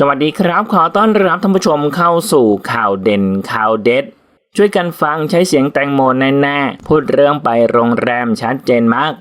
สวัสดีครับ ขอต้อนรับท่านผู้ชมเข้าสู่ข่าวเด่นข่าวเด็ด ช่วยกันฟังใช้เสียงแตงโมแน่ๆพูดเรื่องไปโรงแรมชัดเจนมาก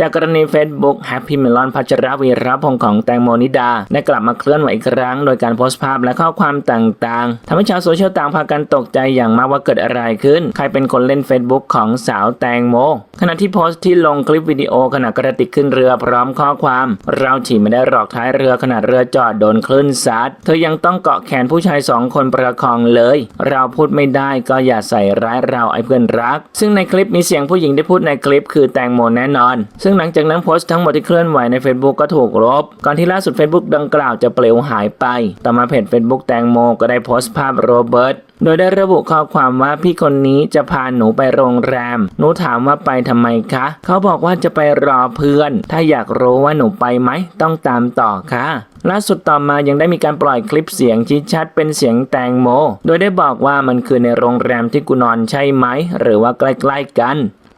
จากกรณี Facebook Happy Melon พัชรวีรพงศ์ของแตงโมนิดา ได้กลับมาเคลื่อนไหวอีกครั้ง โดยการโพสต์ภาพและข้อความต่างๆทำให้ชาวโซเชียลต่างพากันตกใจอย่างมากว่าเกิดอะไรขึ้น ใครเป็นคนเล่น Facebook ของสาวแตงโม ขณะที่โพสต์ที่ลงคลิปวิดีโอขณะกระติกขึ้นเรือพร้อมข้อความ เราฉี่ไม่ได้หลอกท้ายเรือขณะเรือจอดโดนคลื่นซัดเธอยังต้องเกาะแขนผู้ชายสองคนประคองเลย เราพูดไม่ได้ก็อย่าใส่ร้ายเราไอ้เพื่อนรัก ซึ่งในคลิปมีเสียงผู้หญิงที่พูดในคลิปคือแตงโมแน่นอนซึ่งหลังจากนั้นโพสต์ทั้งหมดที่เคลื่อนไหวใน Facebook ก็ถูกลบ ก่อนที่ล่าสุด Facebook ดังกล่าวจะเปลวหายไป ต่อมาเพจ Facebook แตงโมก็ได้โพสต์ภาพโรเบิร์ตโดยได้ระบุข้อความว่าพี่คนนี้จะพาหนูไปโรงแรม หนูถามว่าไปทำไมคะ เขาบอกว่าจะไปรอเพื่อน ถ้าอยากรู้ว่าหนูไปไหม ต้องตามต่อค่ะ ล่าสุดต่อมายังได้มีการปล่อยคลิปเสียงชี้ชัดเป็นเสียงแตงโม โดยได้บอกว่ามันคือในโรงแรมที่กูนอนใช่ไหม หรือว่าใกล้ๆกัน